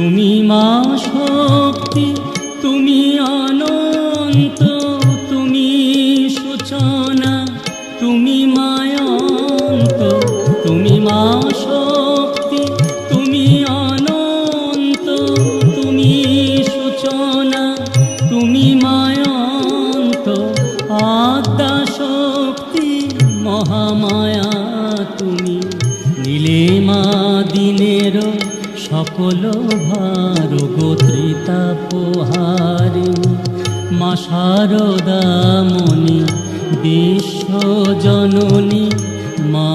তুমি মা শক্তি, তুমি অনন্ত, তুমি সূচনা, তুমি মায়ন্ত, তুমি মা শক্তি, তুমি অনন্ত, তুমি সূচনা, তুমি মায়ন্ত, আদ্যা শক্তি, মহামায়া তুমি, নীলে মা দিনের সকল ভার গোত্রিতা পোহারি মা শারদামণি বিশ্ব জননী মা